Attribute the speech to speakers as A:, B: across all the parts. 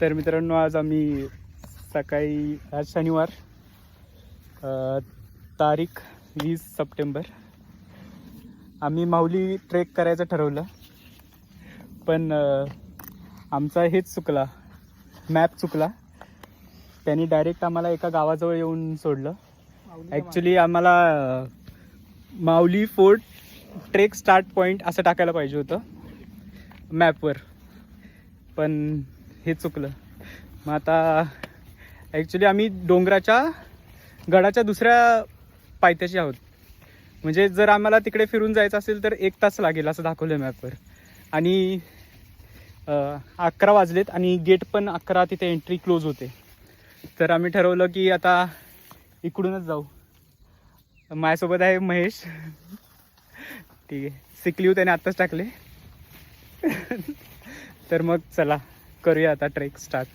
A: तर मित्रांनो आज आम्ही सकाळी आज शनिवार तारीख वीस सप्टेंबर. आम्ही माऊली ट्रेक करायचं ठरवलं पण आमचा हेच चुकला मॅप चुकला. त्यांनी डायरेक्ट आम्हाला एका गावाजवळ येऊन सोडलं. ॲक्च्युली आम्हाला Mauli fort trek start point असं टाकायला पाहिजे होतं मॅपवर. पण हे चुकलं. मग आता ॲक्च्युली आम्ही डोंगराच्या गडाच्या दुसऱ्या पायथ्याशी आहोत. म्हणजे जर आम्हाला तिकडे फिरून जायचं असेल तर एक तास लागेल असं दाखवलं मॅपवर आणि अकरा वाजलेत आणि गेट पण अकरा तिथे एंट्री क्लोज होते. तर आम्ही ठरवलं की आता इकडूनच जाऊ. माझ्यासोबत आहे महेश. ठीक आहे. सिकलीव त्याने आत्ताच टाकले. तर मग चला. करूया आता ट्रेक स्टार्ट.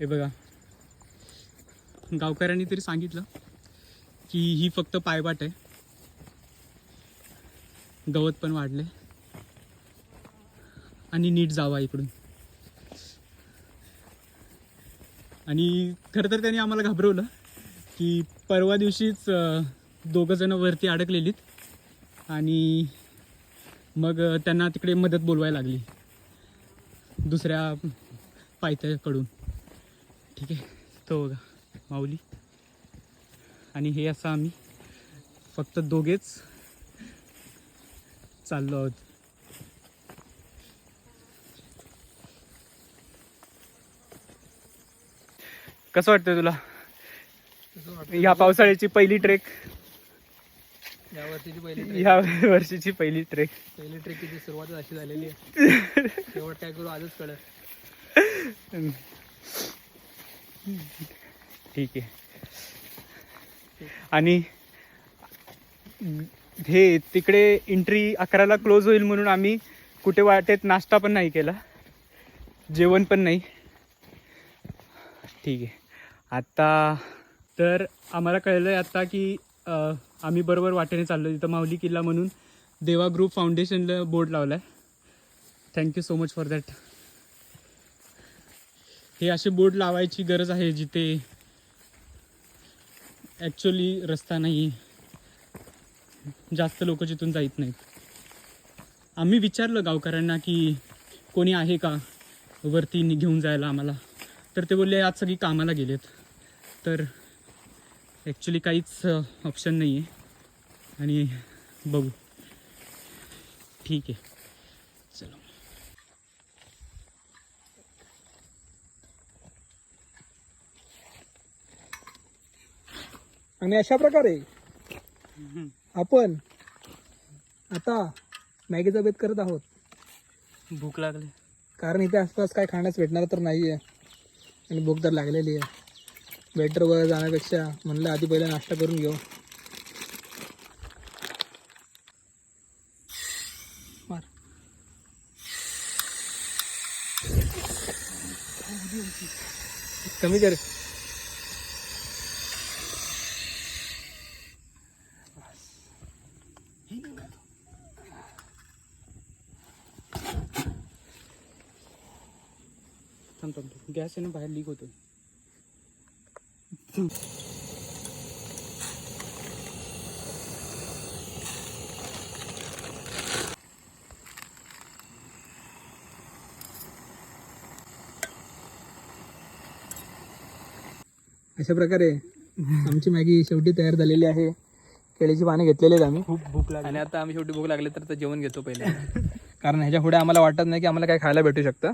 A: हे बघा. गावकऱ्यांनी तरी सांगितलं की ही फक्त पायवाट आहे. गवत पण वाढले आणि नीट जावा इकडून. आणि खरं तर त्यांनी आम्हाला घाबरवलं की परवा दिवशीच दोघं जण वरती अडकलेलीत. आणि मग त्यांना तिकडे मदत बोलवायला लागली. दुसऱ्या पायथ्याकडून. ठीक आहे? तो बघा माऊली. आणि हे असं आम्ही फक्त दोघेच चाललो आहोत. कसं वाटतं तुला? ह्या पावसाळ्याची पहिली ट्रेक
B: या वर्षीची पहिली
A: वर्षीची पहिली ट्रेक
B: पहिली ट्रेकची सुरुवातच अशी झालेली आहे. शेवट काय करू आजच कळत
A: ठीक आहे. आणि हे तिकडे एंट्री अकराला क्लोज होईल म्हणून आम्ही कुठे वाटेत नाश्ता पण नाही केला. जेवण पण नाही. ठीक आहे. आता तर आम्हाला कळलं आहे आता की आम्ही बरोबर वाटेने चाललो तिथं माऊली किल्ला म्हणून देवा ग्रुप फाउंडेशनला बोर्ड लावला आहे thank you so much for that हे असे बोर्ड लावायची गरज आहे जिथे ॲक्च्युली रस्ता नाही जास्त लोक जिथून जात नाहीत. आम्ही विचारलं गावकऱ्यांना की कोणी आहे का वरती घेऊन जायला आम्हाला? तर ते बोलले आज सगळी कामाला गेलेत. तर ॲक्च्युली काहीच ऑप्शन नाही आहे आणि बघू. ठीक. आहे चलो.
B: आणि अशा प्रकारे आपण आता मॅगीचा बेत करत आहोत.
A: भूक लागली.
B: कारण इथे आसपास काय खाण्यास भेटणार तर नाही आहे आणि भूक तर लागलेली आहे. बेटरवर जाण्यापेक्षा म्हणलं आधी पहिला नाश्ता करून घेऊ. कमी कर.
A: गॅस आहे ना बाहेर लीक होतो
B: अशा प्रकारे आमची मॅगी शेवटी तयार झालेली आहे. केळीची पाने घेतलेली आहेत आम्ही.
A: खूप भूक लागली.
B: आणि आता आम्ही शेवटी भूक लागले तर आता जेवण घेतो पहिले. कारण ह्याच्या पुढे आम्हाला वाटत नाही की आम्हाला काय खायला भेटू शकतं.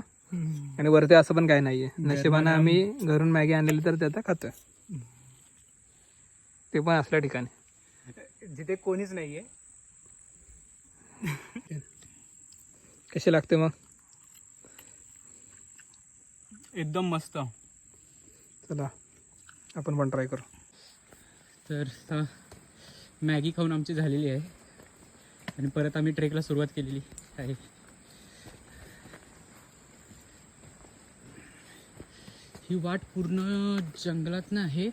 B: आणि वरती असं पण काय नाहीये. नशिबानं आम्ही घरून मॅगी आणलेली तर ते आता खातोय. ते पण असल्या ठिकाणी.
A: जिथे कोणीच नाहीये.
B: कशी लागते मग?
A: एकदम मस्त.
B: चला आपण पण ट्राय करू.
A: तर मॅगी खाऊन आमची झालेली आहे. आणि परत आम्ही ट्रेकला सुरुवात केलेली आहे. ही वाट पूर्ण जंगलातनं आहे.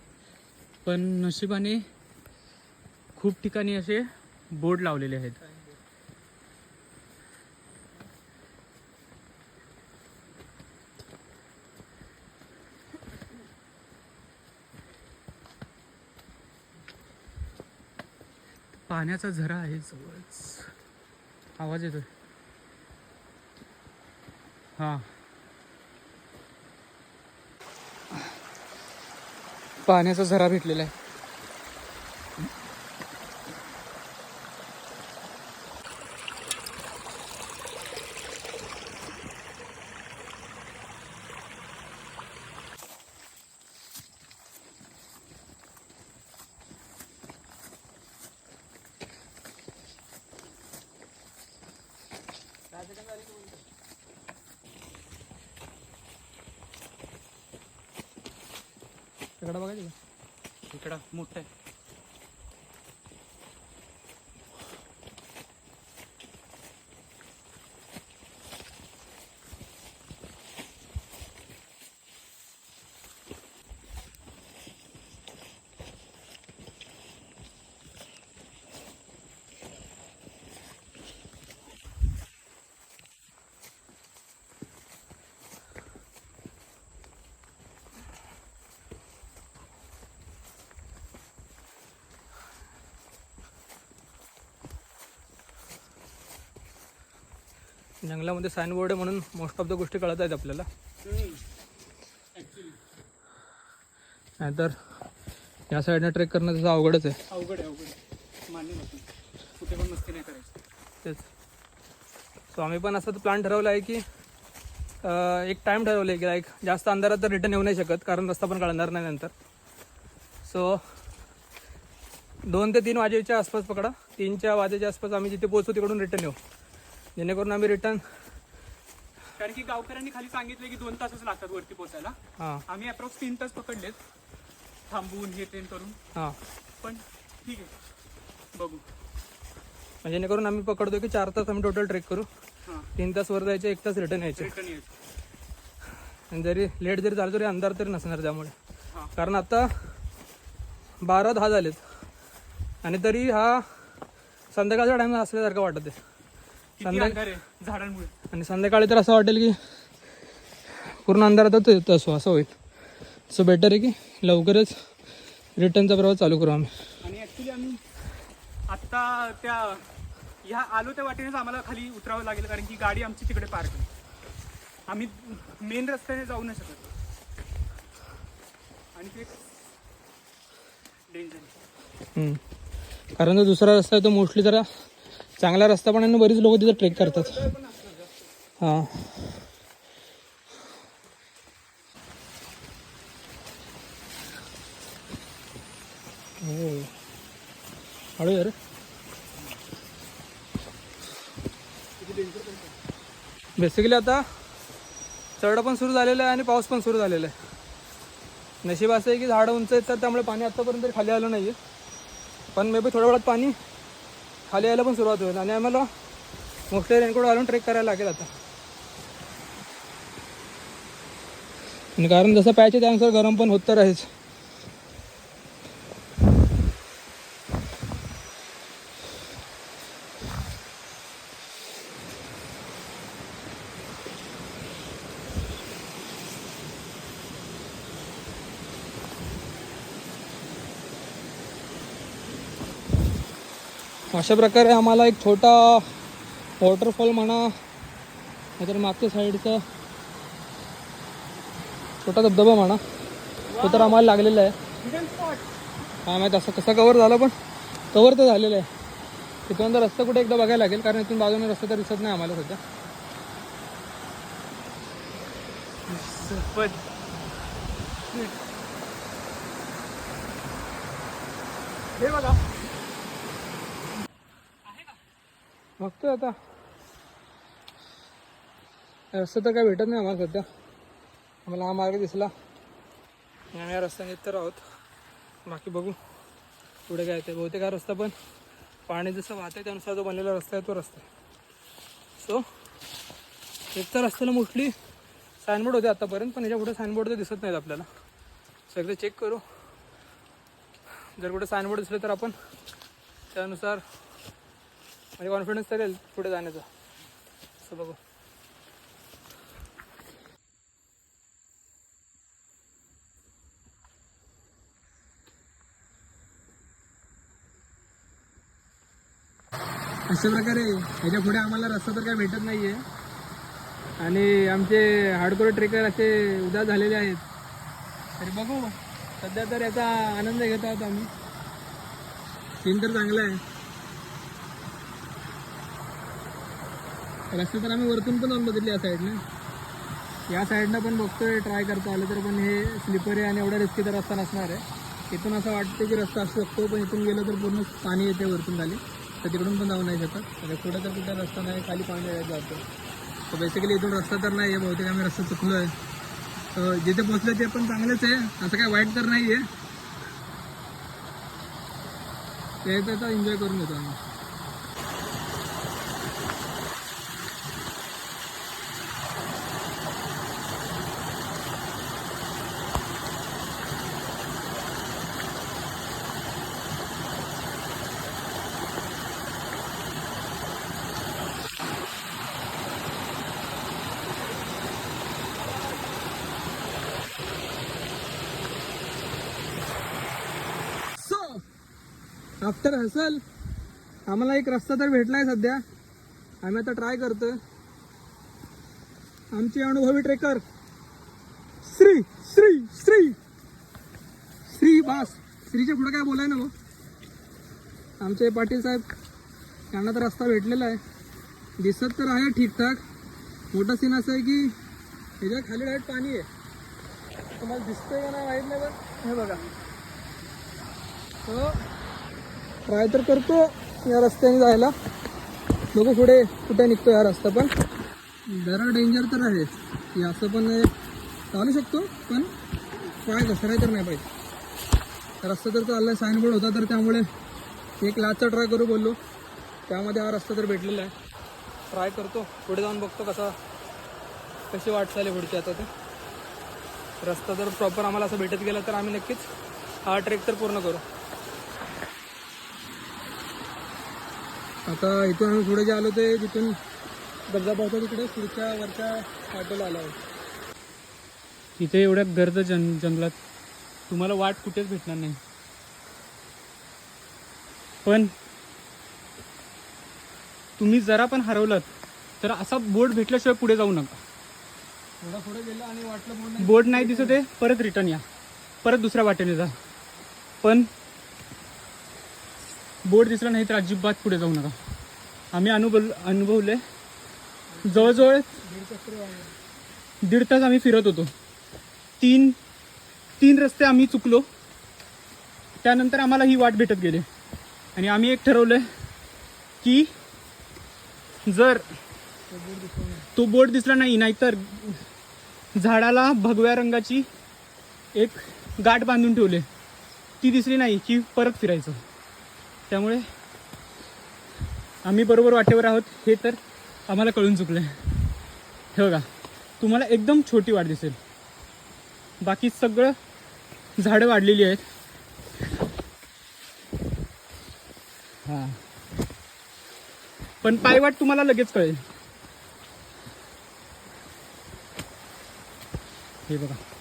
A: पण नशिबाने खूप ठिकाणी असे बोर्ड लावलेले आहेत. पाण्याचा झरा आहे जवळच. आवाज येतोय. हां. पाण्याचा झरा भेटलेला आहे.
B: तिकडं बघायचं का?
A: इकडं मोठं आहे
B: जंगलामध्ये साईनबोर्ड आहे म्हणून मोस्ट ऑफ द गोष्टी कळत आहेत आपल्याला. नाहीतर या साईडनं ट्रेक करणं तसं अवघडच आहे.
A: अवघड आहे अवघड आहे. मान्य नसतं कुठे पण मस्ती नाही करायची.
B: तेच. सो आम्ही पण असं प्लॅन ठरवलं आहे की एक टाईम ठरवलं आहे की लाईक जास्त अंधारात तर रिटर्न येऊ नाही शकत कारण रस्ता पण कळणार नाही नंतर. सो दोन ते तीन वाजेच्या आसपास पकडा. तीनच्या वाजेच्या आसपास आम्ही जिथे पोहोचू तिकडून रिटर्न येऊ. जेणेकरून आम्ही रिटर्न
A: कारण की गावकऱ्यांनी खाली सांगितलं की दोन तासच लागतात वरती पोचायला.
B: हां.
A: आम्ही अप्रॉक्स तीन तास पकडलेत. थांबवून हे ट्रेन करून.
B: हां.
A: पण ठीक आहे. बघू.
B: म्हणजे जेणेकरून आम्ही पकडतो की चार तास आम्ही टोटल ट्रेक करू.
A: हां.
B: तीन तास वर जायचे एक तास रिटर्न यायचे.
A: रिटर्न यायचं.
B: आणि जरी लेट जरी झालं तरी अंधार तरी नसणार त्यामुळे.
A: हां.
B: कारण आता बारा दहा झालेत. आणि तरी हा संध्याकाळचा टाइम असल्यासारखं वाटत आहे.
A: किती
B: संध्या-
A: अंधार आहे झाडांमुळे?
B: आणि संध्याकाळी तर असं वाटेल की पूर्ण अंधारातच येतो असो असं होईल. सो बेटर आहे की लवकरच रिटर्नचा प्रवास चालू करू आम्ही.
A: आणि ऍक्च्युली आम्ही आत्ता त्या ह्या आलो त्या वाटेनेच आम्हाला खाली उतरावं लागेल कारण की गाडी आमची तिकडे पार्क आहे. आम्ही मेन रस्त्याने जाऊ नाही शकत. आणि ते डेंजर
B: हम्म. कारण जो दुसरा रस्ता आहे तो मोस्टली जरा चांगला रस्ता पण आहे आणि बरीच लोक तिथं ट्रेक करतात. हां. हो. हळू यार. बेसिकली आता चढ पण सुरू झालेलं आहे आणि पाऊस पण सुरू झालेला आहे. नशीब असं आहे की झाडं उंच येतात तर त्यामुळे पाणी आत्तापर्यंत खाली आलं नाही आहे पण मे बी थोड्या वेळात पाणी खाली यायला पण सुरुवात होईल. आणि आम्हाला मोठे रेनकोट घालून ट्रेक करायला लागेल आता. कारण जसं प्यायचे त्यानुसार गरम पण होत तर आहेच. अशा प्रकारे आम्हाला एक छोटा वॉटरफॉल म्हणा नाहीतर मागच्या साईडचा छोटा धबधबा म्हणा तो तर आम्हाला लागलेला आहे. हा माहीत असं कसं कवर झालं पण कवर तर झालेलं आहे. तिथून तर रस्ता कुठे एकदा बघायला लागेल कारण इथून बाजूने रस्ता तर दिसत नाही आम्हाला सध्या.
A: हे बघा.
B: बघतोय आता. रस्ता तर काय भेटत नाही आम्हाला सध्या. आम्हाला हा मार्ग दिसला. आम्ही या रस्त्याने येत तर आहोत. बाकी बघू. पुढे काय ते बहुतेक हा रस्ता पण पाणी जसं वाहतंय त्यानुसार जो बनलेला रस्ता आहे तो रस्ता आहे. सो एक तर रस्त्याला मोस्टली सायनबोर्ड होते आतापर्यंत पण याच्यापुढे सायनबोर्ड तर दिसत नाहीत आपल्याला. सो एकदा चेक करू. जर कुठे सायनबोर्ड दिसले तर आपण त्यानुसार म्हणजे कॉन्फिडन्स तर येईल पुढे जाण्याचा. असं बघू. अशा प्रकारे ह्याच्या पुढे आम्हाला रस्ता तर काय भेटत नाही आहे आणि आमचे हार्डकोर ट्रेकर असे उदास झालेले आहेत. तरी बघू. सध्या तर याचा आनंद घेत आहोत आम्ही. सीन तर चांगला आहे. रस्ते तर आम्ही वरतून पण जाऊन बघितले या साईडनं या साईडनं पण बघतोय ट्राय करता. आलं तर पण हे स्लिपर आहे आणि एवढा रिस्की तर रस्ता नसणार आहे. इथून असं वाटतं की रस्ता असू शकतो पण इथून गेलं तर पूर्ण पाणी येते वरतून खाली. तर तिकडून पण जाऊ नाही शकत. म्हणजे कुठं तर कुठं रस्ता नाही खाली पाणी जातो. तर बेसिकली इथून रस्ता तर नाही आहे बहुतेक आम्ही रस्ता चुकलो आहे तर जिथे पोचलं ते पण चांगलंच आहे. असं काय वाईट तर नाही आहे ते तर एन्जॉय करून घेतो आम्ही सो तर हसल. आम्हाला एक रस्ता तर भेटला आहे सध्या. आम्ही आता ट्राय करतो आमचे अनुभवी ट्रेकर श्री श्री श्री. श्री बास. श्रीच्या पुढे काय बोलाय ना भाऊ आमचे पाटील साहेब त्यांना तर रस्ता भेटलेला आहे. दिसत तर आहे ठीकठाक. मोठा सीन असं आहे की ह्याच्या खाली डायरेक्ट पाणी आहे. तुम्हाला दिसतंय का नाही माहीत नाही पण हे बघा. ट्राय तर करतो या रस्त्याने जायला. बघू पुढे कुठे निघतो हा रस्ता पण. जरा डेंजर तर आहे. की असं पण चालू शकतो पण ट्राय घसराय तर नाही पाहिजे. रस्ता तर चालला साईनबोर्ड होता तर त्यामुळे एक लाचा ट्राय करू बोललो. त्यामध्ये हा रस्ता तर भेटलेला आहे. ट्राय करतो. पुढे जाऊन बघतो कसा कशी वाटचाल आहे पुढची आता ते रस्ता जर प्रॉपर आम्हाला असं भेटत गेला तर आम्ही नक्कीच हा ट्रेक तर पूर्ण करू. आता इथून आम्ही पुढे जे आलो ते तिथून गजाबावच्या तिकडे पुढच्या वरच्या ऑटोला आलो आहोत.
A: इथे एवढ्या गर्द जंग जंगलात तुम्हाला वाट कुठेच भेटणार नाही. पण तुम्ही जरा पण हरवलात तर असा बोर्ड भेटल्याशिवाय पुढे जाऊ नका.
B: थोडं पुढे गेलं आणि वाटलं
A: बोर्ड नाही दिसत आहे परत रिटर्न या. परत दुसऱ्या वाटेने जा. पण बोर्ड दिसला नाही तर अजिबात पुढे जाऊ नका. आम्ही अनुभव अनुभवले. जवळजवळ
B: दीड
A: तास आम्ही फिरत होतो. तीन तीन रस्ते आम्ही चुकलो. त्यानंतर आम्हाला ही वाट भेटत गेली. आणि आम्ही एक ठरवलं की जर तो बोर्ड दिसला नाही नाहीतर झाडाला भगव्या रंगाची एक गाठ बांधून ठेवले. ती दिसली नाही की परत फिरायचं. त्यामुळे आम्ही बरोबर वाटेवर आहोत हे तर आम्हाला कळून चुकलं हे बघा तुम्हाला एकदम छोटी वाट दिसेल. बाकी सगळं झाडं वाढलेली आहेत. हां. पण पायवाट तुम्हाला लगेच कळेल. हे बघा.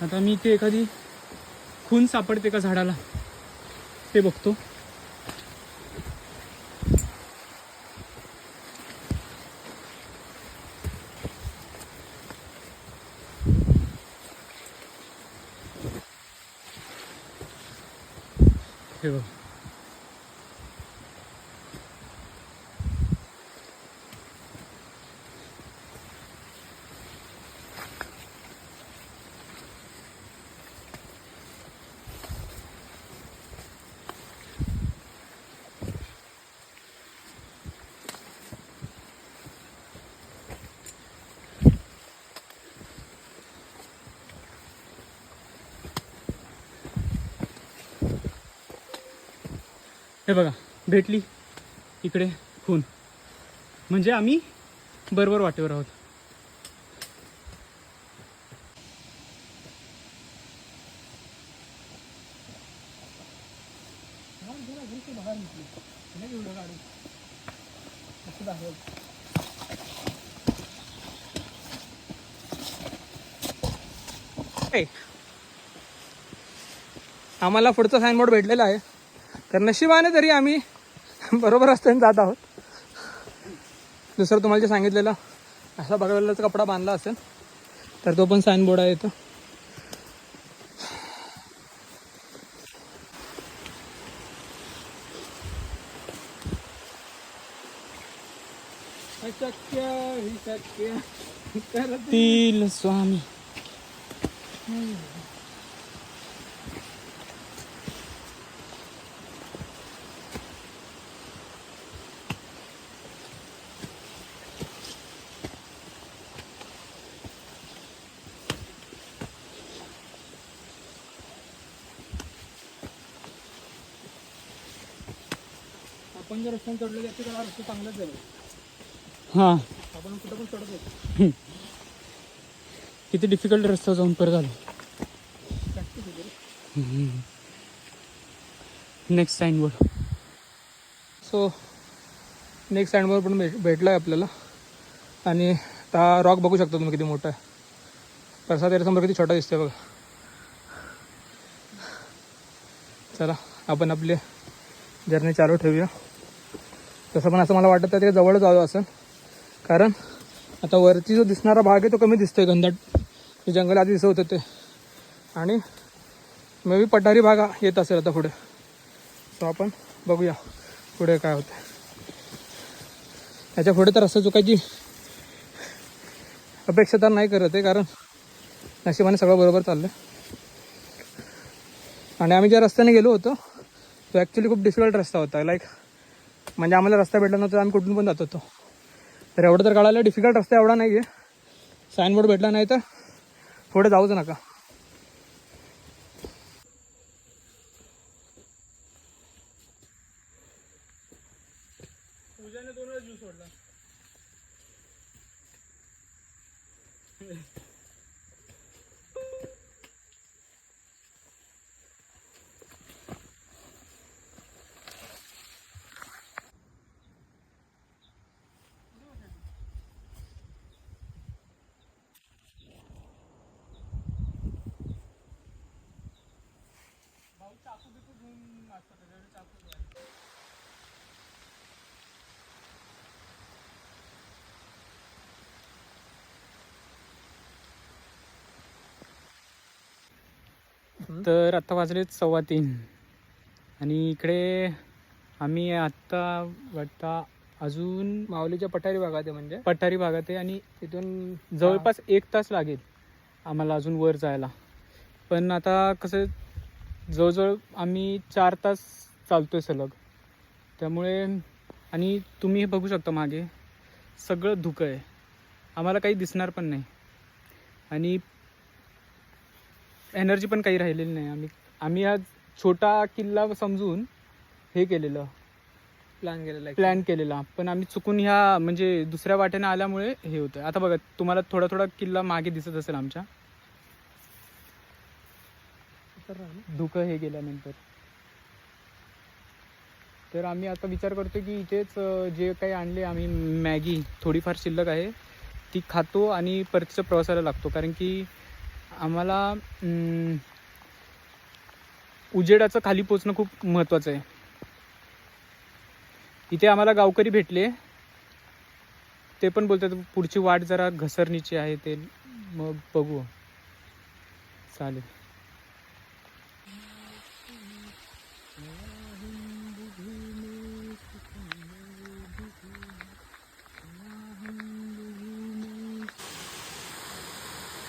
A: आता मी ते एखादी खून सापडते का झाडाला? ते बघतो. हे बघा भेटली. इकडे खून. म्हणजे आम्ही बरोबर वाटेवर आहोत.
B: आम्हाला पुढचं साईनबोर्ड भेटलेलं आहे. तर नशिबाने तरी आम्ही बरोबर रस्त्याने जात आहोत. दुसरं तुम्हाला जे सांगितलेलं असा बघायला कपडा बांधला असेल तर तो पण साईनबोर्ड आहे करत
A: तील स्वामी.
B: आपण जर रस्त्याने चढलो जाते तर हा रस्ता चांगलाच जाईल
A: हां.
B: आपण कुठं पण चढत होतो
A: किती डिफिकल्ट रस्ता जाऊन परत आलो.
B: Practice
A: next signboard
B: so next सँडवर पण भेट भेटला आहे आपल्याला. आणि हा रॉक बघू शकता तुम्ही किती मोठा आहे. प्रसाद याच्यासमोर किती छोटा दिसतोय बघा. चला आपण आपली जर्नी चालू ठेवूया. तसं पण असं मला वाटतं ते जवळच आलो असं. कारण आता वरती जो दिसणारा भाग आहे तो कमी दिसतोय घनदाट. जंगल आधी दिसत होतं ते. आणि मे बी पठारी भाग येत असेल आता पुढे. सो आपण बघूया पुढे काय होतं याच्यापुढे तर रस्ता चुकायची अपेक्षा तर नाही करत आहे कारण नशिबाने सगळं बरोबर चाललं आणि आम्ही ज्या रस्त्याने गेलो होतो तो ॲक्च्युली खूप डिफिकल्ट रस्ता होता. लाईक म्हणजे आम्हाला रस्ता भेटला नव्हता आम्ही कुठून पण जात होतो. तर एवढं तर कळालं डिफिकल्ट रस्ता एवढा नाही आहे साईनबोर्ड भेटला नाही तर पुढे जाऊच नका. पूजाने दोन वेळा ज्यूस सोडला
A: तर आता वाजलेत सव्वा तीन. आणि इकडे आम्ही आत्ता वाटता अजून
B: माऊलीच्या पठारी भागात आहे म्हणजे?
A: पठारी भागात आहे आणि
B: तिथून
A: जवळपास एक तास लागेल आम्हाला अजून वर जायला. पण आता कसं जवळजवळ आम्ही चार तास चालतोय सलग. त्यामुळे आणि तुम्ही हे बघू शकता मागे सगळं धुकं आहे. आम्हाला काही दिसणार पण नाही. आणि एनर्जी पण काही राहिलेली नाही. आम्ही आम्ही आज छोटा किल्ला समजून हे केलेलं.
B: प्लॅन केलेला
A: प्लॅन केलेला. पण आम्ही चुकून ह्या म्हणजे दुसऱ्या वाटेने आल्यामुळे हे होतं आता बघा तुम्हाला थोडा थोडा किल्ला मागे दिसत असेल आमच्या. धुकं हे गेल्यानंतर. तर आम्ही आता विचार करतो की इथेच जे काही आणले आम्ही मॅगी थोडीफार शिल्लक आहे ती खातो आणि परतीच्या प्रवासाला लागतो. कारण की आम्हाला उजेडाचं खाली पोचणं खूप महत्त्वाचं आहे. इथे आम्हाला गावकरी भेटले. ते पण बोलतात पुढची वाट जरा घसरणीची आहे ते. मग बघू. चालेल.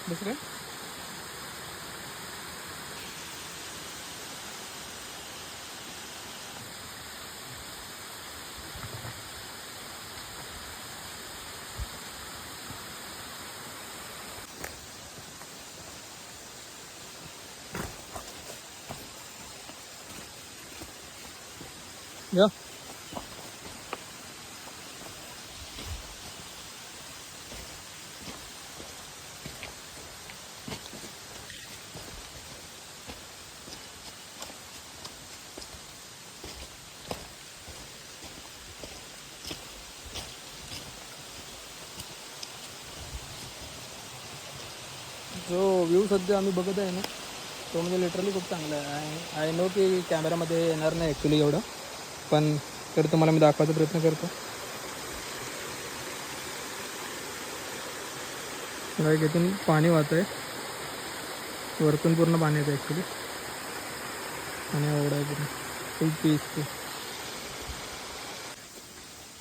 B: दुसरं Ja. जो व्ह्यू सध्या आम्ही बघत आहे ना तो म्हणजे लिटरली खूप चांगला आहे आय नो की कॅमेरामध्ये येणार नाही ॲक्च्युली एवढं पण तरी तुम्हाला मी दाखवायचा प्रयत्न करतो. लाईक इथून पाणी वाहत आहे वरतून पूर्ण पाणी येतं ॲक्च्युली आणि एवढं आहे पूर्ण. फुल पीसफुल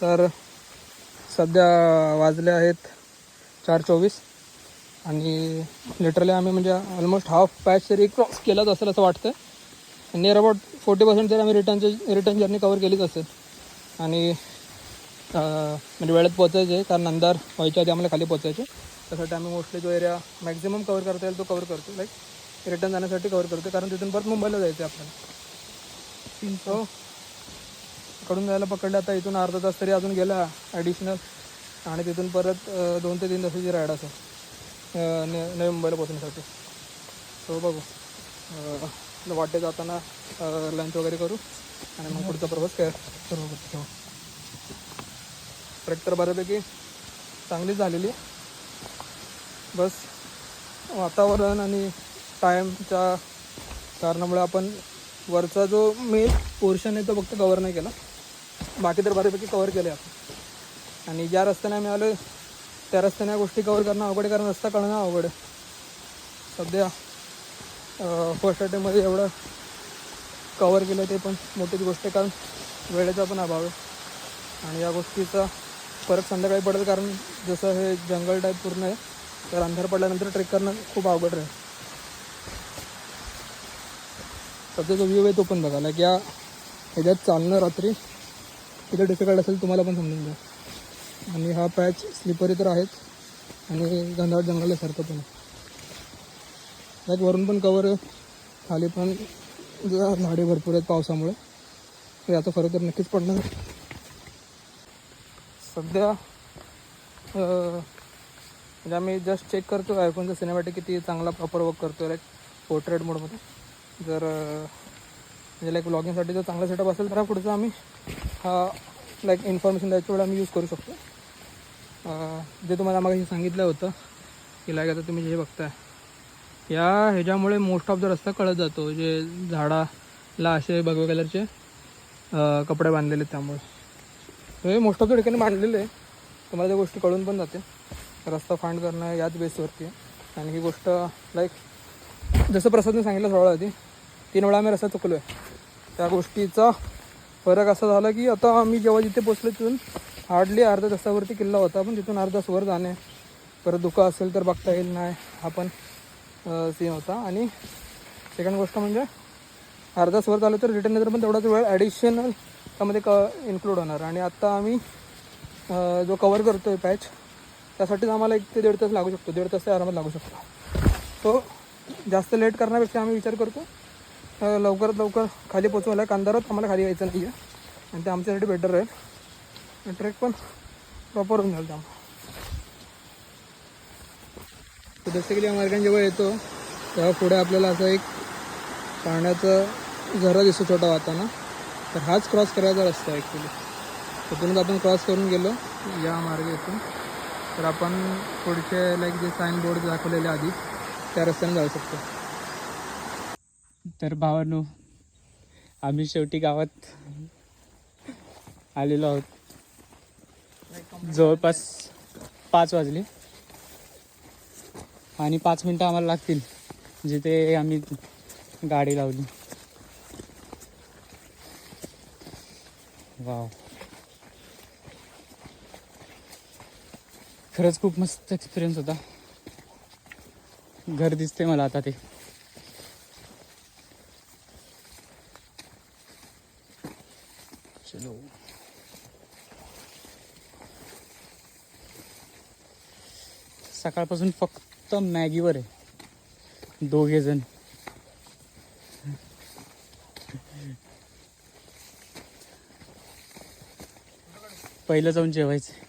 B: तर सध्या वाजले आहेत चार चोवीस. आणि लिटरली आम्ही म्हणजे ऑलमोस्ट हाफ पॅच तरी क्रॉस केलाच असेल असं वाटतं नियर अबाउट फोर्टी पर्सेंट तरी आम्ही रिटर्नचे रिटर्न जर्नी कवर केलीच असेल. आणि म्हणजे वेळेत पोचायचे कारण अंधार व्हायच्या आधी आम्हाला खाली पोचायचे त्यासाठी आम्ही मोस्टली जो एरिया मॅक्झिमम कवर करता येईल तो कवर करतो. लाईक रिटर्न जाण्यासाठी कवर करतो. कारण तिथून परत मुंबईला जायचं आहे आपल्याला. सो कडून जायला पकडलं आता इथून अर्धा तास तरी अजून गेला ॲडिशनल आणि तिथून परत दोन ते तीन तासाची राईड असेल. नवी मुंबईला पोचण्यासाठी सो बघू. वाटे जाताना लंच वगैरे करू आणि मग पुढचा प्रवास काय सर्व करतो ट्रेक तर बऱ्यापैकी चांगलीच झालेली. आहे. बस वातावरण आणि टाईमच्या कारणामुळे आपण वरचा जो मेन पोर्शन आहे तो फक्त कवर नाही केला. बाकी तर बऱ्यापैकी कवर केले आपण. आणि ज्या रस्त्याने आम्ही आलो त्या रस्त्याने या गोष्टी कवर करणं अवघड कारण रस्ता कळणं अवघड सध्या फर्स्ट अटेम्पमध्ये एवढं कवर केलं ते पण मोठीच गोष्ट आहे कारण वेळेचा पण अभाव आहे. आणि या गोष्टीचा फरक संध्याकाळी पडेल कारण जसं हे जंगल टाईप पूर्ण आहे तर अंधार पडल्यानंतर ट्रेक करणं खूप अवघड राहील. सध्या जो व्ह्यू आहे तो पण बघा लाईक या ह्याच्यात चालणं रात्री किती डिफिकल्ट असेल तुम्हाला पण समजून द्या आणि हा पॅच स्लिपरी तर आहेच आणि घनदाट जंगलासारखं पण आहे. त्यात वरून पण कवर खाली पण जरा झाडे भरपूर आहेत पावसामुळे. तर याचा फरक तर नक्कीच पडणार. सध्या म्हणजे आम्ही जस्ट चेक करतो आयफोनचा सिनेमॅटिक किती चांगला प्रॉपर वर्क करतो लाईक पोर्ट्रेट मोडमध्ये जर म्हणजे लाईक ब्लॉगिंगसाठी जर चांगला सेटअप असेल तर पुढचं पुढचा आम्ही हा लाईक इन्फॉर्मेशन द्यायच्या वेळ आम्ही यूज करू शकतो. जे तुम्हाला मागे सांगितलं होतं की लाईक आता तुम्ही जे बघताय या ह्याच्यामुळे मोस्ट ऑफ द रस्ता कळत जातो. जे झाडाला असे भगवे कलरचे कपडे बांधलेले आहेत त्यामुळे. हे मोस्ट ऑफ द ठिकाणी बांधलेले आहे. तुम्हाला त्या गोष्टी कळून पण जाते रस्ता फांड करणं याच बेसवरती आहे. आणि ही गोष्ट लाईक जसं प्रसादने सांगितलं सोळा आधी तीन वेळा आम्ही रस्ता चुकलो आहे त्या गोष्टीचा फरक असा झाला की आता आम्ही जेव्हा जिथे पोचलो तिथून हार्डली अर्ध्या तासावरती किल्ला होता पण तिथून अर्धा तासवर जाणे. परत धुकं असेल तर बघता येईल नाही आपण सीन होता. आणि सेकंड गोष्ट म्हणजे अर्धा स्वर वर झालं तर रिटर्न नंतर पण तेवढाच वेळ ॲडिशनल त्यामध्ये क इन्क्लूड होणार. आणि आत्ता आम्ही जो कवर करतो आहे पॅच त्यासाठीच आम्हाला एक ते दीड तास लागू शकतो. दीड तास ते आरामात लागू शकतो. सो जास्त लेट करण्यापेक्षा आम्ही विचार करतो लवकरात लवकर खाली पोचवायला कांदारात आम्हाला खाली यायचं नाही आहे आणि ते आमच्यासाठी बेटर राहील. ट्रेक पण प्रॉपर होऊन जाईल त्यामुळे. तर बेसिकली मार्गाने जेव्हा येतो तेव्हा पुढे आपल्याला असं एक पाण्याचं झरा दिसतो छोटा वाहताना तर हाच क्रॉस करायचा रस्ता आहे ॲक्च्युली तिथूनच आपण क्रॉस करून गेलो या मार्गातून. तर आपण पुढचे लाईक जे साईन बोर्ड दाखवलेले आधी त्या रस्त्याने जाऊ शकतो.
A: तर भावानो आम्ही शेवटी गावात आलेलो आहोत. जवळपास पाच वाजले. आणि पाच मिनटं आम्हाला लागतील. जिथे आम्ही गाडी लावली. वाव. खरंच खूप मस्त एक्सपिरियन्स होता. घर दिसते मला आता ते. चलो. सकाळपासून फक्त मॅगीवर आहे. दोघे जण. पहिलं जाऊन जेवायचं.